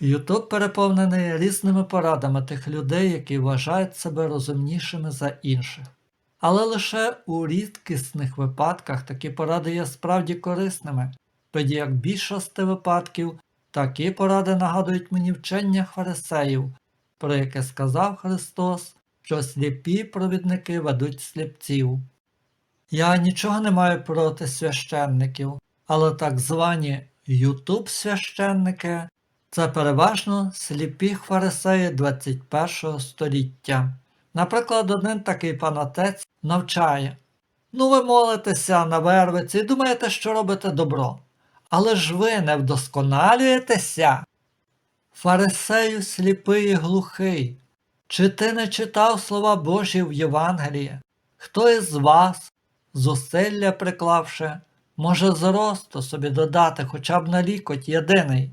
Ютуб переповнений різними порадами тих людей, які вважають себе розумнішими за інших. Але лише у рідкісних випадках такі поради є справді корисними, тоді як більшості випадків такі поради нагадують мені вчення фарисеїв, про яке сказав Христос, що сліпі провідники ведуть сліпців. Я нічого не маю проти священників, але так звані ютуб священники це переважно сліпі фарисеї 21 століття. Наприклад, один такий панатець навчає. Ну, ви молитеся на вервиці і думаєте, що робите добро. Але ж ви не вдосконалюєтеся. Фарисею сліпий і глухий. Чи ти не читав слова Божі в Євангелії? Хто із вас, зусилля приклавши, може зросту собі додати хоча б на лікоть єдиний?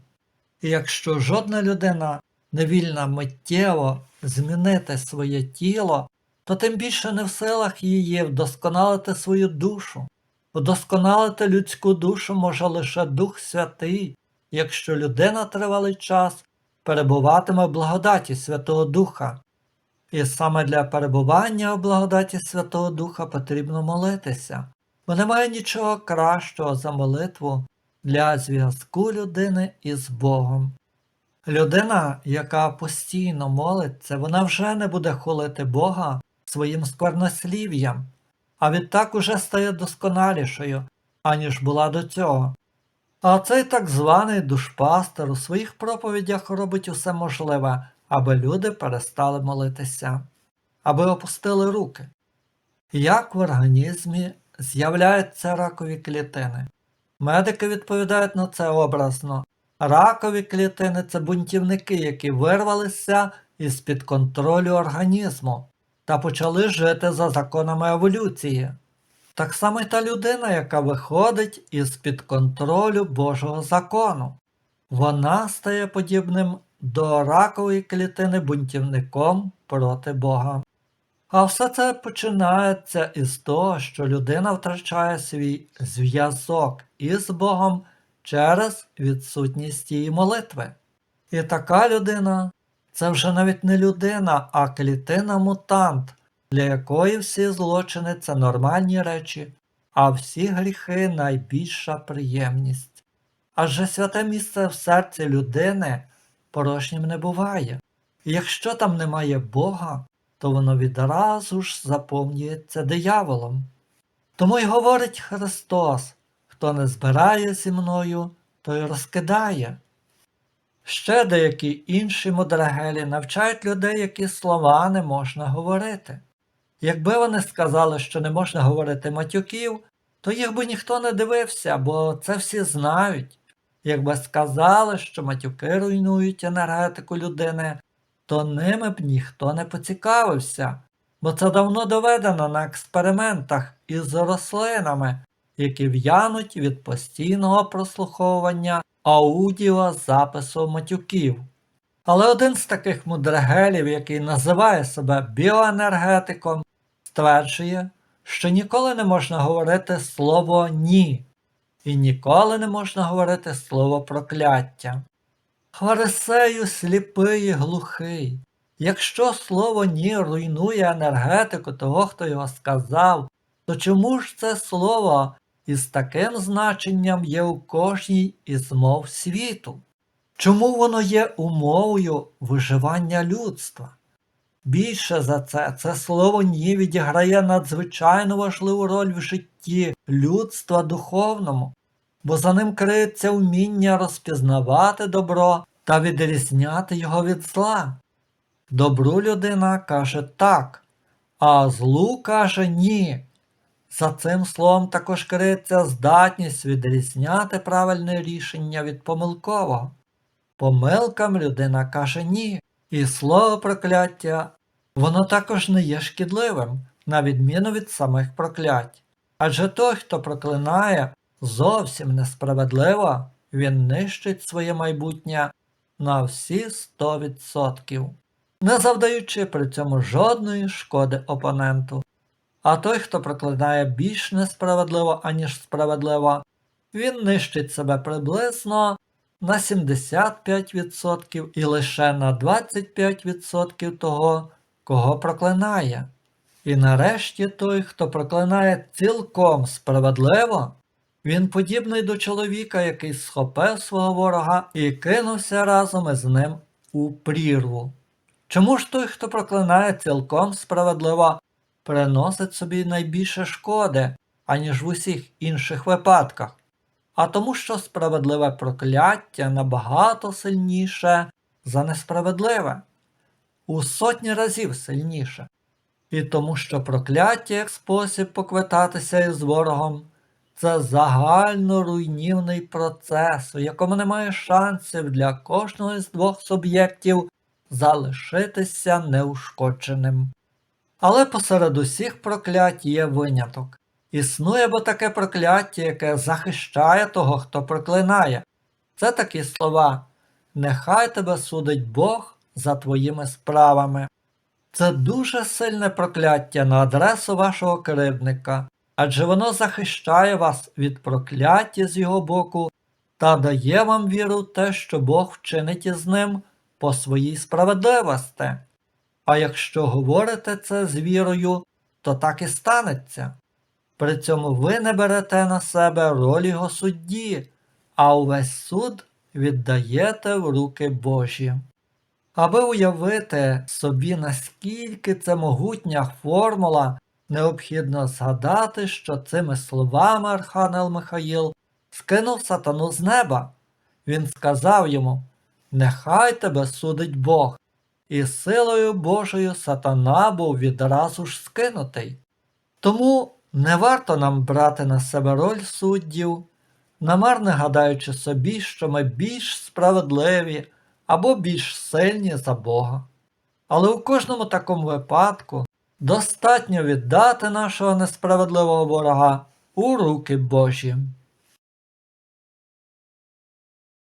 І якщо жодна людина не вільна миттєво змінити своє тіло, то тим більше не в силах її вдосконалити свою душу. Вдосконалити людську душу може лише Дух Святий, якщо людина тривалий час перебуватиме в благодаті Святого Духа. І саме для перебування у благодаті Святого Духа потрібно молитися, бо немає нічого кращого за молитву для зв'язку людини із Богом. Людина, яка постійно молиться, вона вже не буде хулити Бога своїм сквернослів'ям, а відтак уже стає досконалішою, аніж була до цього. А цей так званий душпастер у своїх проповідях робить усе можливе, аби люди перестали молитися, аби опустили руки. Як в організмі з'являються ракові клітини? Медики відповідають на це образно. Ракові клітини це бунтівники, які вирвалися із під контролю організму та почали жити за законами еволюції. Так само й та людина, яка виходить із під контролю Божого закону. Вона стає подібним до ракової клітини бунтівником проти Бога. А все це починається із того, що людина втрачає свій зв'язок із Богом через відсутність її молитви. І така людина це вже навіть не людина, а клітина-мутант, для якої всі злочини це нормальні речі, а всі гріхи найбільша приємність. Адже святе місце в серці людини порожнім не буває. І якщо там немає Бога, то воно відразу ж заповнюється дияволом. Тому й говорить Христос хто не збирає зі мною, той розкидає. Ще деякі інші мудрагелі навчають людей, які слова не можна говорити. Якби вони сказали, що не можна говорити матюків, то їх би ніхто не дивився, бо це всі знають. Якби сказали, що матюки руйнують енергетику людини, то ними б ніхто не поцікавився, бо це давно доведено на експериментах із рослинами, які в'януть від постійного прослуховування аудіозапису матюків. Але один з таких мудрагелів, який називає себе біоенергетиком, стверджує, що ніколи не можна говорити слово ні, і ніколи не можна говорити слово прокляття. Фарисею сліпий і глухий. Якщо слово ні руйнує енергетику того, хто його сказав, то чому ж це слово із таким значенням є у кожній із мов світу? Чому воно є умовою виживання людства? Більше за це, це слово ні відіграє надзвичайно важливу роль в житті людства духовному, бо за ним криється вміння розпізнавати добро та відрізняти його від зла. Добру людина каже так, а злу каже ні. За цим словом також криється здатність відрізняти правильне рішення від помилкового. Помилкам людина каже ні, і слово прокляття воно також не є шкідливим, на відміну від самих проклять. Адже той, хто проклинає зовсім несправедливо, він нищить своє майбутнє на всі 100%, не завдаючи при цьому жодної шкоди опоненту. А той, хто проклинає більш несправедливо, аніж справедливо, він нищить себе приблизно на 75% і лише на 25% того, кого проклинає. І нарешті той, хто проклинає цілком справедливо, він подібний до чоловіка, який схопив свого ворога і кинувся разом із ним у прірву. Чому ж той, хто проклинає цілком справедливо, приносить собі найбільше шкоди, аніж в усіх інших випадках? А тому, що справедливе прокляття набагато сильніше за несправедливе, у сотні разів сильніше. І тому, що прокляття як спосіб поквитатися із ворогом це загально руйнівний процес, у якому немає шансів для кожного з двох суб'єктів залишитися неушкодженим. Але посеред усіх проклять є виняток. Існує бо таке прокляття, яке захищає того, хто проклинає. Це такі слова. Нехай тебе судить Бог за твоїми справами. Це дуже сильне прокляття на адресу вашого кривдника, адже воно захищає вас від прокляття з його боку та дає вам віру те, що Бог вчинить із ним по своїй справедливості. А якщо говорите це з вірою, то так і станеться. При цьому ви не берете на себе роль його судді, а увесь суд віддаєте в руки Божі. Аби уявити собі, наскільки це могутня формула, необхідно згадати, що цими словами Архангел Михаїл скинув сатану з неба. Він сказав йому: Нехай тебе судить Бог, і силою Божою сатана був відразу ж скинутий. Тому не варто нам брати на себе роль суддів, намарне гадаючи собі, що ми більш справедливі або більш сильні за Бога. Але у кожному такому випадку достатньо віддати нашого несправедливого ворога у руки Божі.